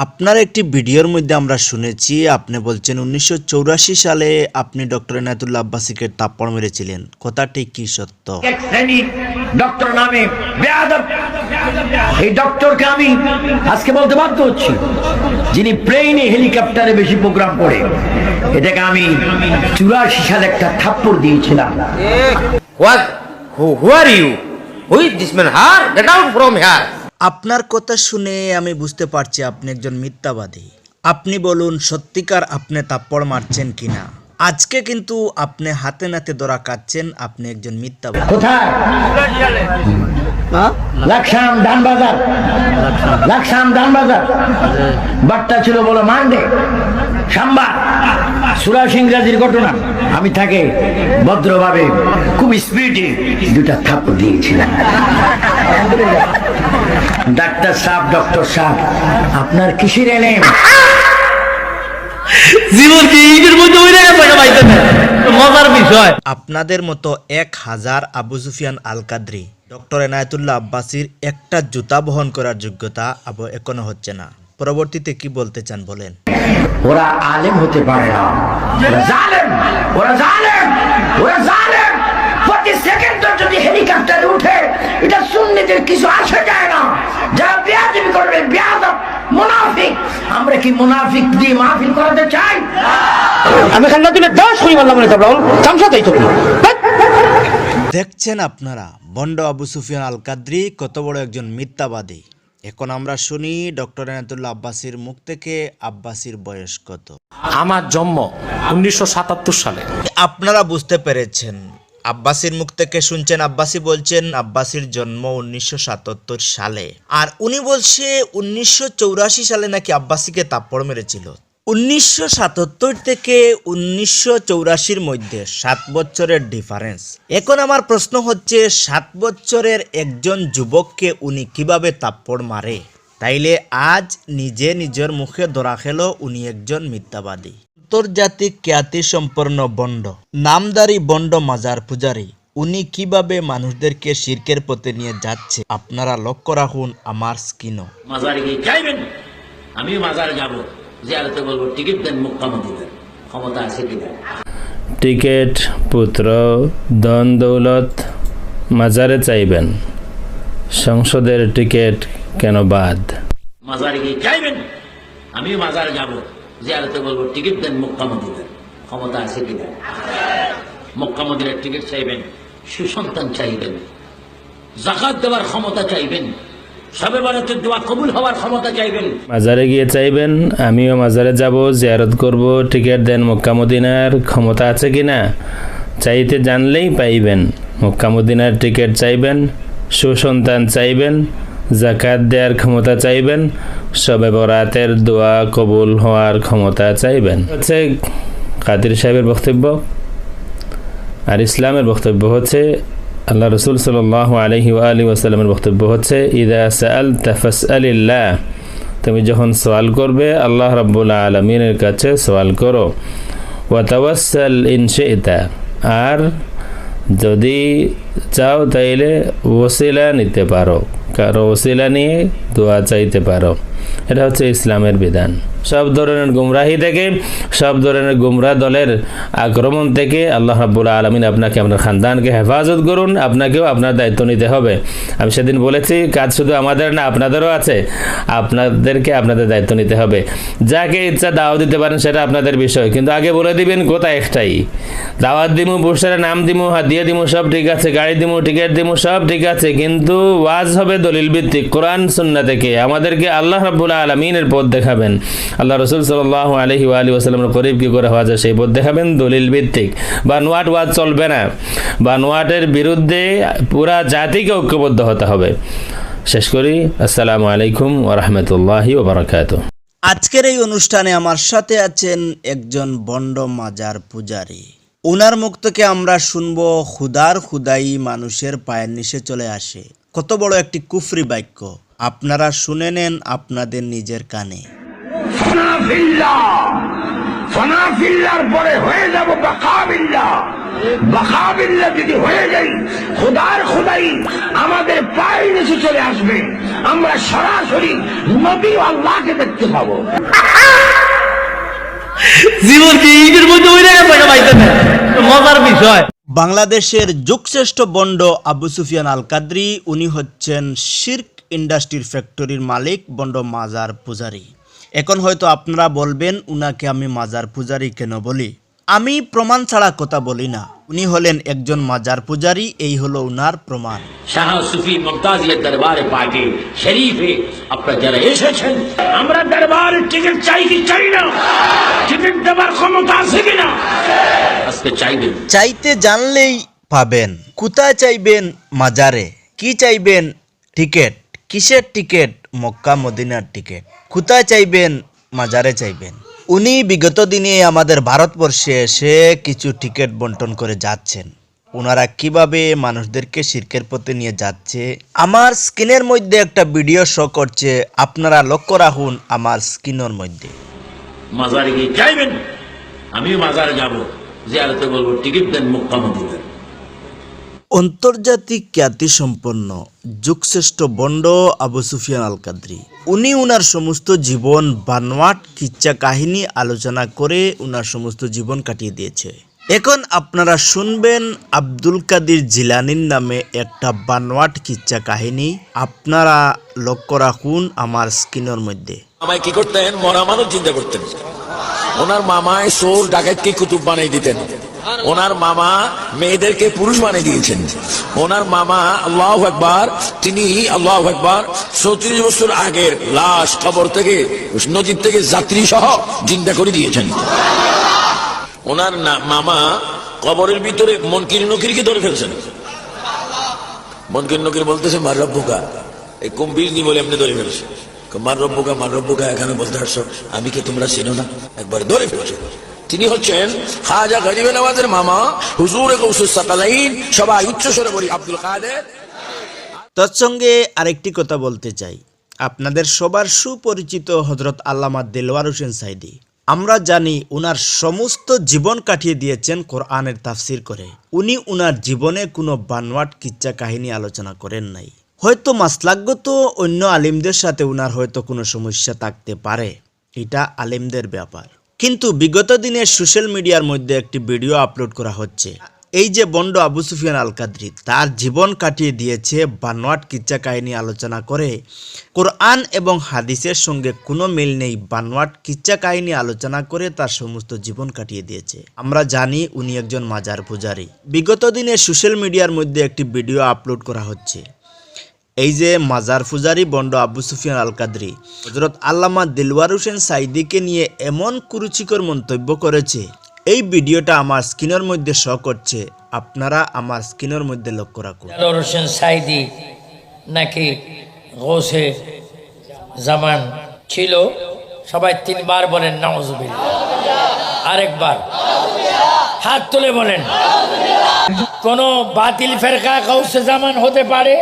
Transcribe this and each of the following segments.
আপনার একটি ভিডিওর মধ্যে আমরা শুনেছি আপনি বলছেন উনিশশো সালে আপনি ডক্টর এনায়তুল্লাহ আব্বাসীকে তাপ্পড় মেরেছিলেন কথাটি কি সত্য এক শ্রেণি ডক্টর নামে এই ডক্টরকে আমি আজকে বলতে বাধ্য হচ্ছি যিনি প্লেনে হেলিকপ্টারে বেশি প্রোগ্রাম করে এটাকে আমি চুরাশি সালে একটা থাপ্পড় দিয়েছিলাম What? Who, who are you? Who is this man? Her? Get out from here. আপনার কথা শুনে আমি বুঝতে পারছি আপনি একজন মিথ্যাবাদী। আপনি বলুন সত্যিকার আপনি তাপ্পড় মারছেন কিনা? আজকে কিন্তু আপনি হাতে নাতে দরা কাটছেন আপনি একজন মিথ্যাবাদী। কোথায়? লাকসাম ছিল বলো মানডে সাম্বার সুরাজ ইংরাজির ঘটনা। আমি তাকে ভদ্রভাবে খুব স্পিডে দুটা থাপ্পড় দিয়েছিলাম। ডাক্তার সাহেব ডক্টর সাহেব আপনার কিসের এলেন জীবন কি ইটের মধ্যে ওই জায়গায় পয়সা পাইতে না মজার বিষয়। আপনাদের মতো এক হাজার আবু সুফিয়ান আল কাদ্রি ডক্টর এনায়তুল্লাহ আব্বাসির একটা জুতা বহন করার যোগ্যতা আবু এখনও হচ্ছে না। পরবর্তীতে কি বলতে চান বলেন? ওরা আলেম হতে পারে না। ওরা জালেম ওরা জালেম ওরা জালেম। প্রতি সেকেন্ড যদি হেলিকপ্টারে উঠে এটা সুন্নিদের কিছু আসে যায় না। যারা বেয়াদবি করবে বেয়াদব মুনাফিক। আমরা কি মুনাফিক দিয়ে মাহফিল করাতে চাই? আমি খান্না দিলে দশ হই বললাম চামচা তাই তো দেখছেন আপনারা বন্ড আবু সুফিয়ান আল কাদ্রি কত বড় একজন মিথ্যাবাদী। এখন আমরা শুনি ডক্টর এনায়তুল্লাহ আব্বাসির মুখ থেকে আব্বাসির বয়স কত। আমার জন্ম উনিশশো সাতাত্তর সালে। আপনারা বুঝতে পেরেছেন আব্বাসির মুখ থেকে শুনছেন আব্বাসি বলছেন আব্বাসির জন্ম উনিশশো সাতাত্তর সালে। আর উনি বলছে উনিশশো চৌরাশি সালে নাকি আব্বাসিকে তাপ্পড় মেরেছিল। উনিশশো সাতাত্তর থেকে উনিশশো চৌরাশির মধ্যে সাত বছরের ডিফারেন্স এখন আমার প্রশ্ন হচ্ছে, সাত বছরের একজন যুবককে উনি কীভাবে তাপ্পড় মারে? তাইলে আজ নিজে নিজের মুখে ধরা খেল উনি একজন মিথ্যাবাদী। আন্তর্জাতিক খ্যাতি সম্পন্ন বন্ড, নামদারি বন্ড মাজার পূজারী, উনি কীভাবে মানুষদেরকে শিরকের পথে নিয়ে যাচ্ছে? আপনারা লক্ষ্য রাখুন আমার স্কিনও মাজারে গিয়ে মাজারে যাব। জিয়ারতে বলব টিকিট দেন মুখ্যমন্ত্রী দেন ক্ষমতা আছে কিনা? টিকেট পুত্র ধন দৌলত মাজারে চাইবেন। সংসদের টিকিট কেন বাদ? মাজারে গিয়ে চাইবেন আমিও মাজারে যাব। জিয়ারতে বলব টিকিট দেন মুখ্যমন্ত্রী দেন ক্ষমতা আছে কিনা? মুখ্যমন্ত্রীর টিকিট চাইবেন সুসন্তান চাইবেন। জাকাত দেওয়ার ক্ষমতা চাইবেন। মাজারে গিয়ে চাইবেন, আমিও মাজারে যাব, জিয়ারত করব, টিকেট দেন মক্কামদিনার ক্ষমতা আছে কি না চাইতে জানলেই পাইবেন, মক্কা টিকিট চাইবেন, সুসন্তান চাইবেন, জাকাত দেওয়ার ক্ষমতা চাইবেন, সবে বরাতের দোয়া কবুল হওয়ার ক্ষমতা চাইবেন। হচ্ছে কাদির সাহেবের বক্তব্য, আর ইসলামের বক্তব্য হচ্ছে আল্লাহ রসুল সাল আলহি আলী ওয়াসাল্লামের বক্তব্য হচ্ছে, ইদা সাল তাফাস আলিল্লাহ তুমি যখন সওয়াল করবে, আল্লাহ রাব্বুল আলমিনের কাছে সওয়াল করো ওয়াতাওয়াসাল ইনশিতা আর যদি চাও তাইলে ওসিলা নিতে পারো, কারও ওসিলা নিয়ে দোয়া চাইতে পারো। এটা হচ্ছে ইসলামের বিধান। সব ধরনের গুমরাহি থেকে, সব ধরনের গুমরা দলের আক্রমণ থেকে আল্লাহ রাব্বুল আলমিন আপনাকে, আপনার খানদানকে হেফাজত করুন, আপনাকেও আপনার দায়িত্ব নিতে হবে। আমি সেদিন বলেছি, কাজ শুধু আমাদের না, আপনাদেরও আছে। আপনাদেরকে আপনাদের দায়িত্ব নিতে হবে। যাকে ইচ্ছা দাওয়াত দিতে পারেন, সেটা আপনাদের বিষয়। কিন্তু আগে বলে দিবেন, কোথায় একটাই? দাওয়াত দিমু, পোস্টারে নাম দিমু, হাত দিয়ে দিমু, সব ঠিক আছে, গাড়ি দিমু, টিকিট দিমু, সব ঠিক আছে। কিন্তু ওয়াজ হবে দলিল ভিত্তিক কোরআন সুন্না থেকে আমাদেরকে আল্লাহ রাব্বুল আলমিনের পথ দেখাবেন। আল্লাহ রসুল সাল্লাহ আলহি আলী ওসালামের করিব কি করে হওয়া যায়। সেই পথ দেখাবেন দলিল ভিত্তিক বা নোয়াট ওয়াজ চলবে না। বা নোয়াটের বিরুদ্ধে পুরা জাতিকে ঐক্যবদ্ধ হতে হবে। শেষ করি। আসসালামু আলাইকুম ওরহমতুল্লাহি ওবরাকাত আজকের এই অনুষ্ঠানে আমার সাথে আছেন একজন বন্ড মাজার পূজারী। ওনার মুখ থেকে আমরা শুনব, খুদার খুদাই মানুষের পায়ের নিচে চলে আসে। কত বড় একটি কুফরি বাক্য। আপনারা শুনে নেন আপনাদের নিজের কানে। ফনাফিল্লাহ। ফনাফিল্লার পরে হয়ে যাব বাকাবিল্লাহ। বাকাবিল্লা যদি হয়ে যাই খোদার খোদাই আমাদের পায়ের নিচে চলে আসবে। আমরা সরাসরি নবী আল্লাহকে দেখতে পাবো। জীবন কি ইটের মধ্যে ওই মজার বিষয়। বাংলাদেশের যুগশ্রেষ্ঠ বন্ড আবু সুফিয়ান আল কাদ্রি উনি হচ্ছেন শির্ক ইন্ডাস্ট্রির ফ্যাক্টরির মালিক বন্ড মাজার পূজারি। এখন হয়তো আপনারা বলবেন উনাকে আমি মাজার পূজারি কেন বলি? আমি প্রমাণ ছাড়া কথা বলি না। উনি হলেন একজন মাজার পূজারি এই হলো উনার প্রমাণ। শাহ সুফি মমতাজিয়ার দরবারে পাকে শরীফে আপনারা যারা এসেছেন আমরা দরবারের টিকিট চাই কি চাই না? টিকিট দেবার ক্ষমতা আছে কিনা আজকে চাইবেন। চাইতে জানলেই পাবেন। কোথায় চাইবেন মাজারে? কি চাইবেন টিকেট? কিসের টিকেট? মক্কা মদিনার টিকেট কোথায় চাইবেন, মাজারে চাইবেন। উনি বিগত দিনে আমাদের ভারতবর্ষে এসে কিছু টিকিট বন্টন করে যাচ্ছেন। ওনারা কীভাবে মানুষদেরকে শির্কের পথে নিয়ে যাচ্ছে? আমার স্ক্রিনের মধ্যে একটা ভিডিও শো করছে। আপনারা লক্ষ্য রাখুন আমার স্ক্রিনের মধ্যে। মাজারে গিয়ে চাইবেন আমিও মাজারে যাব। জিয়ারতে বলব, টিকিট দেন মক্কা মদিনা আন্তর্জাতিক খ্যাতি সম্পন্ন যুগশ্রেষ্ঠ বন্ড আবু সুফিয়ান আল কাদ্রি উনি উনার সমস্ত জীবন বানোয়াট কিচ্ছা কাহিনী আলোচনা করে উনার সমস্ত জীবন কাটিয়ে দিয়েছে। এখন আপনারা শুনবেন আব্দুল কাদির জিলানির নামে একটা বানোয়াট কিচ্ছা কাহিনী। আপনারা লক্ষ্য রাখুন আমার স্ক্রিনের মধ্যে। আমায় কি করতেন? মরা মানুষ চিন্তা করতেন। ওনার মামায় সোর ডাকাতকে কুতুব বানিয়ে দিতেন। ওনার মামা মেয়েদেরকে পুরুষ বানিয়ে দিয়েছেন। ওনার মামা আল্লাহ একবার তিনি আল্লাহ একবার চৌত্রিশ বছর আগের লাশ খবর থেকে, নদীর থেকে যাত্রী সহ জিন্দা করে দিয়েছেন। ওনার মামা কবরের ভিতরে মনকির নকিরকে ধরে ফেলছেন। মনকির নকির বলতেছে, মার রব্বুকা। এই কুম্ভীর নি বলে এমনি ধরে ফেলছে। মার রব্বুকা মার রব্বুকা, এখানে বলতে আসছো, আমি কি তোমরা চিনো না? একবার ধরে ফেলছো। তিনি হচ্ছেন খাজা গরিবে নওয়াজের মামা, হুজুর সবাই উচ্চ বলি, আব্দুল কাদের। তৎসঙ্গে আরেকটি কথা বলতে চাই। আপনাদের সবার সুপরিচিত হজরত আল্লামা দেলওয়ার হোসেন সাইদি। আমরা জানি উনার সমস্ত জীবন কাটিয়ে দিয়েছেন কোরআনের তাফসির করে। উনি উনার জীবনে কোনো বানওয়াট কিচ্ছা কাহিনী আলোচনা করেন নাই। হয়তো মাসলাগত অন্য আলিমদের সাথে উনার হয়তো কোনো সমস্যা থাকতে পারে। এটা আলিমদের ব্যাপার। কিন্তু বিগত দিনে সোশ্যাল মিডিয়ার মধ্যে একটি ভিডিও আপলোড করা হচ্ছে। এই যে বন্ড আবু সুফিয়ান আল কাদরি তার জীবন কাটিয়ে দিয়েছে বানোয়াট কিচ্ছা কাহিনী আলোচনা করে। কোরআন এবং হাদিসের সঙ্গে কোনো মিল নেই, বানোয়াট কিচ্ছা কাহিনী আলোচনা করে তার সমস্ত জীবন কাটিয়ে দিয়েছে। আমরা জানি উনি একজন মাজার পূজারী। বিগত দিনে সোশ্যাল মিডিয়ার মধ্যে একটি ভিডিও আপলোড করা হচ্ছে। এই যে মাজার ফুজারি বন্ড আবু সুফিয়ান আল কাদরি হজরত আল্লামা দিলওয়ার হোসেন সাইদিকে নিয়ে এমন কুরুচিকর মন্তব্য করেছে। এই ভিডিওটা আমার স্ক্রিনের মধ্যে শ করছে। আপনারা আমার স্ক্রিনের মধ্যে লক্ষ্য রাখুন। আনোয়ার হোসেন সাইদি নাকি গোসে জামান ছিল? সবাই তিনবার বলেন নওয়াজুবিল আরেকবার। হাত তুলে বলেন। কোন বাতিল ফেরকা গৌসে জামান হতে পারে?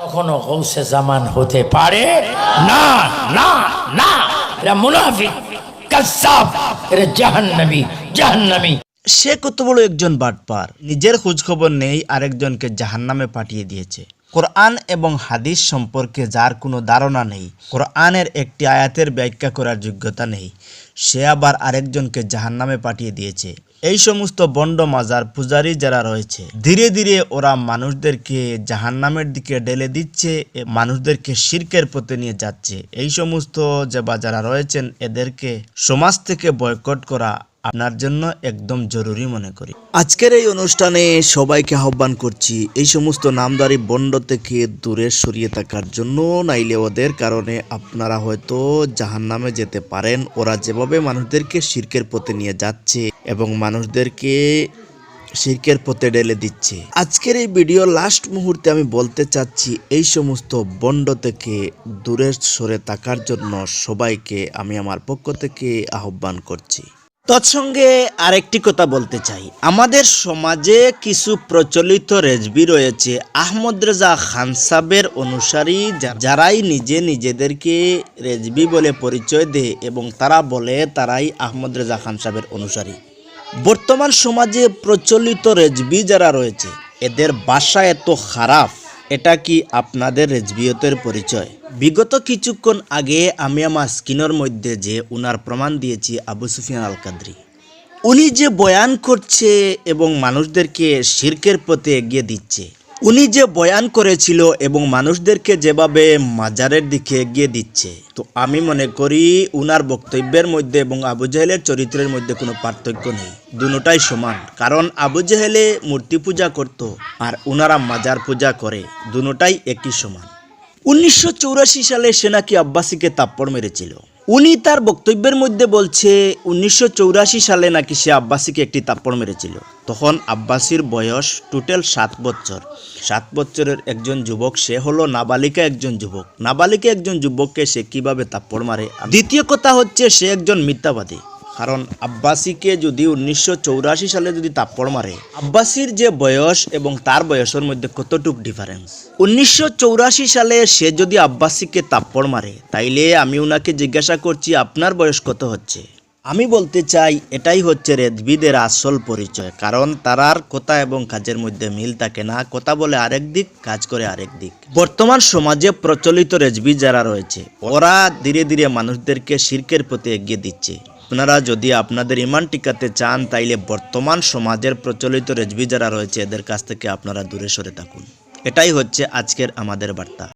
কখনো গৌসে জামান হতে পারে? না না না। এরা মুনাফিক কাসাব এরা জাহান্নামী জাহান্নামী। সে কত বড় একজন বাটপার। নিজের খোঁজখবর নেই, আরেকজনকে জাহান্নামে পাঠিয়ে দিয়েছে। কোরআন এবং হাদিস সম্পর্কে যার কোনো ধারণা নেই, কোরআনের একটি আয়াতের ব্যাখ্যা করার যোগ্যতা নেই। সে আবার আরেকজনকে জাহান্নামে পাঠিয়ে দিয়েছে। এই সমস্ত বন্ড মাজার পূজারী যারা রয়েছে, ধীরে ধীরে ওরা মানুষদেরকে জাহান্নামের দিকে ঢেলে দিচ্ছে মানুষদেরকে শির্কের পথে নিয়ে যাচ্ছে। এই সমস্ত যে বা যারা রয়েছেন, এদেরকে সমাজ থেকে বয়কট করা আপনার জন্য একদম জরুরি মনে করি। আজকের এই অনুষ্ঠানে সবাইকে আহ্বান করছি, এই সমস্ত নামদারি বন্ড থেকে দূরে সরিয়ে থাকার জন্য, নাইলে ওদের কারণে আপনারা হয়তো জাহান্নামে যেতে পারেন। ওরা যেভাবে মানুষদেরকে শির্কের পথে নিয়ে যাচ্ছে এবং মানুষদেরকে শির্কের পথে ঢেলে দিচ্ছে। আজকের এই ভিডিও লাস্ট মুহূর্তে আমি বলতে চাচ্ছি, এই সমস্ত বন্ড থেকে দূরে সরে থাকার জন্য সবাইকে আমি আমার পক্ষ থেকে আহ্বান করছি। তৎসঙ্গে আরেকটি কথা বলতে চাই। আমাদের সমাজে কিছু প্রচলিত রেজবি রয়েছে। আহমদ রেজা খান সাহেবের অনুসারী যারাই নিজে নিজেদেরকে রেজবি বলে পরিচয় দেয় এবং তারা বলে তারাই আহমদ রেজা খান সাহেবের অনুসারী। বর্তমান সমাজে প্রচলিত রেজবি যারা রয়েছে, এদের বাসা এত খারাপ। এটা কি আপনাদের রেজবিয়তের পরিচয়? বিগত কিছুক্ষণ আগে আমি আমার স্কিনের মধ্যে যে উনার প্রমাণ দিয়েছি আবু সুফিয়ান আল কাদ্রি উনি যে বয়ান করছে এবং মানুষদেরকে শির্কের পথে এগিয়ে দিচ্ছে উনি যে বয়ান করেছিল এবং মানুষদেরকে যেভাবে মাজারের দিকে এগিয়ে দিচ্ছে, তো আমি মনে করি উনার বক্তব্যের মধ্যে এবং আবু জাহেলের চরিত্রের মধ্যে কোনো পার্থক্য নেই। দুটাই সমান। কারণ আবু জাহেলে মূর্তি পূজা করত আর উনারা মাজার পূজা করে। দুটাই একই সমান। উনিশশো সালে সে নাকি আব্বাসীকে তাপ্পড় মেরেছিল। উনি তার বক্তব্যের মধ্যে বলছে, উনিশশো সালে নাকি সে আব্বাসীকে একটি তাপ্পড় মেরেছিল। তখন আব্বাসীর বয়স টোটাল সাত বছর। সাত বছরের একজন যুবক, সে হলো নাবালিকা একজন যুবক। নাবালিকা একজন যুবককে সে কীভাবে তাপ্পড় মারে? দ্বিতীয় কথা হচ্ছে, সে একজন মিথ্যাবাদী। কারণ আব্বাসীকে যদি উনিশশো চৌরাশি সালে যদি তাপ্পড় মারে, আব্বাসীর যে বয়স এবং তার বয়সের মধ্যে কতটুক ডিফারেন্স উনিশশো সালে সে যদি আব্বাসীকে তাপ্পড় মারে, তাইলে আমি ওনাকে জিজ্ঞাসা করছি, আপনার বয়স কত হচ্ছে? আমি বলতে চাই, এটাই হচ্ছে রেদবিদের আসল পরিচয়, কারণ তারার কথা এবং কাজের মধ্যে মিল থাকে না। কথা বলে আরেক দিক, কাজ করে আরেক দিক। বর্তমান সমাজে প্রচলিত রেজবি যারা রয়েছে, ওরা ধীরে ধীরে মানুষদেরকে শির্কের প্রতি এগিয়ে দিচ্ছে। আপনারা যদি আপনাদের ইমান টিকাতে চান, তাইলে বর্তমান সমাজের প্রচলিত রেজবি যারা রয়েছে, এদের কাছ থেকে আপনারা দূরে সরে থাকুন। এটাই হচ্ছে আজকের আমাদের বার্তা।